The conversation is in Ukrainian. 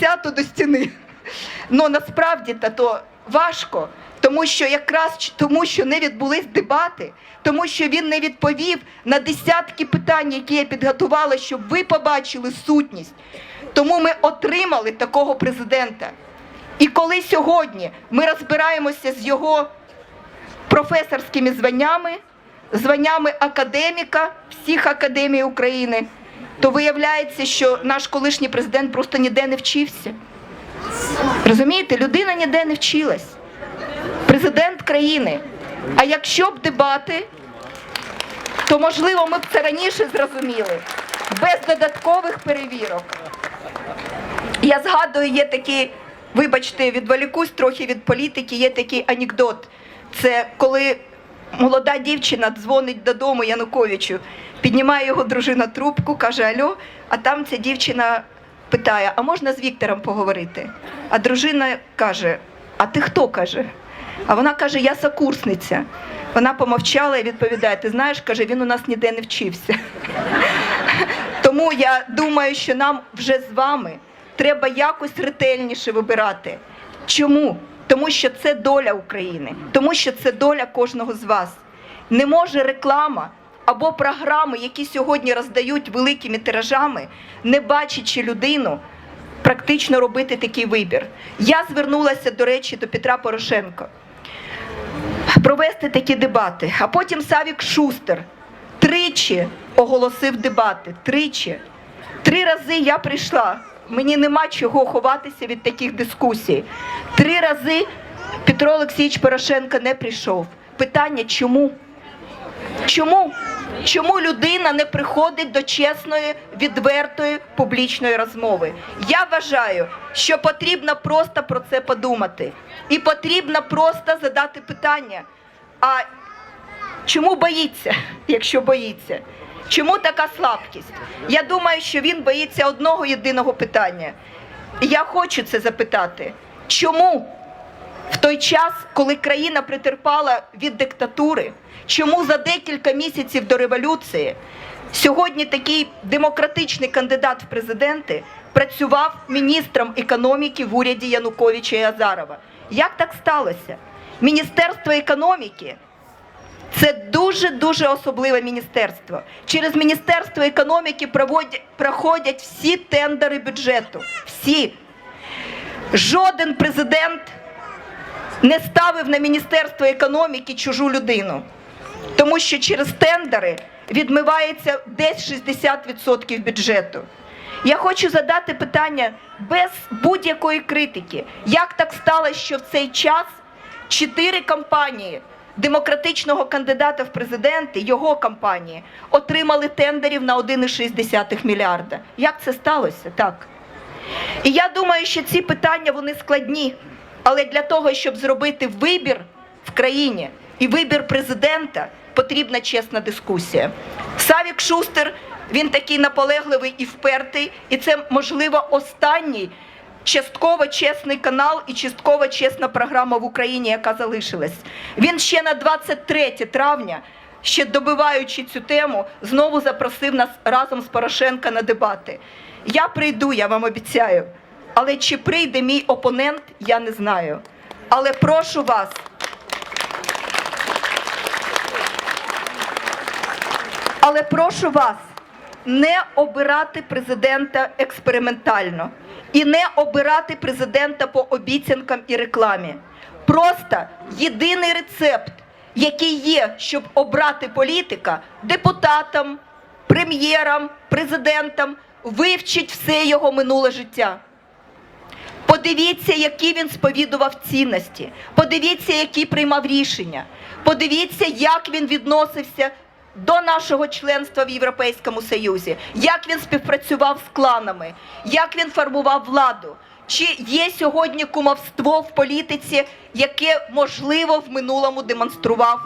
цяту до стіни. Ну насправді та то важко, тому що якраз тому, що не відбулись дебати, тому що він не відповів на десятки питань, які я підготувала, щоб ви побачили сутність. Тому ми отримали такого президента. І коли сьогодні ми розбираємося з його професорськими званнями, званнями академіка всіх академій України, то виявляється, що наш колишній президент просто ніде не вчився. Розумієте, людина ніде не вчилась. Президент країни. А якщо б дебати, то можливо ми б це раніше зрозуміли, без додаткових перевірок. Я згадую, є такий, вибачте, відволікусь трохи від політики, є такий анекдот. Це коли молода дівчина дзвонить додому Януковичу, піднімає його дружина трубку, каже Альо, а там ця дівчина питає: а можна з Віктором поговорити? А дружина каже: А ти хто каже? А вона каже: Я сокурсниця. Вона помовчала і відповідає: Ти знаєш, каже, він у нас ніде не вчився. Тому я думаю, що нам вже з вами треба якось ретельніше вибирати. Чому? Тому що це доля України, тому що це доля кожного з вас. Не може реклама або програми, які сьогодні роздають великими тиражами, не бачачи людину, практично робити такий вибір. Я звернулася, до речі, до Петра Порошенка провести такі дебати. А потім Савік Шустер тричі оголосив дебати. Тричі. Три рази я прийшла. Мені нема чого ховатися від таких дискусій. Три рази Петро Олексійович Порошенко не прийшов. Питання чому? Чому? Чому людина не приходить до чесної, відвертої публічної розмови? Я вважаю, що потрібно просто про це подумати. І потрібно просто задати питання. А чому боїться, якщо боїться? Чому така слабкість? Я думаю, що він боїться одного єдиного питання. Я хочу це запитати. Чому в той час, коли країна притерпала від диктатури, чому за декілька місяців до революції сьогодні такий демократичний кандидат в президенти працював міністром економіки в уряді Януковича і Азарова? Як так сталося? Міністерство економіки це дуже дуже особливе міністерство. Через міністерство економіки проводять, проходять всі тендери бюджету. Всі. Жоден президент не ставив на Міністерство економіки чужу людину, тому що через тендери відмивається десь 60% бюджету. Я хочу задати питання без будь-якої критики. Як так сталося, що в цей час чотири компанії демократичного кандидата в президенти, його компанії, отримали тендерів на 1,6 мільярда? Як це сталося? Так. І я думаю, що ці питання вони складні. Але для того, щоб зробити вибір в країні і вибір президента, потрібна чесна дискусія. Савік Шустер він такий наполегливий і впертий, і це можливо останній частково чесний канал і частково чесна програма в Україні, яка залишилась. Він ще на 23 травня. Ще добиваючи цю тему, знову запросив нас разом з Порошенка на дебати. Я прийду, я вам обіцяю. Але чи прийде мій опонент, я не знаю. Але прошу вас. Але прошу вас не обирати президента експериментально і не обирати президента по обіцянкам і рекламі. Просто єдиний рецепт, який є, щоб обрати політика депутатам, прем'єрам, президентам, вивчить все його минуле життя. Подивіться, які він сповідував цінності. Подивіться, які приймав рішення. Подивіться, як він відносився до нашого членства в Європейському Союзі, як він співпрацював з кланами, як він формував владу. Чи є сьогодні кумовство в політиці, яке можливо в минулому демонстрував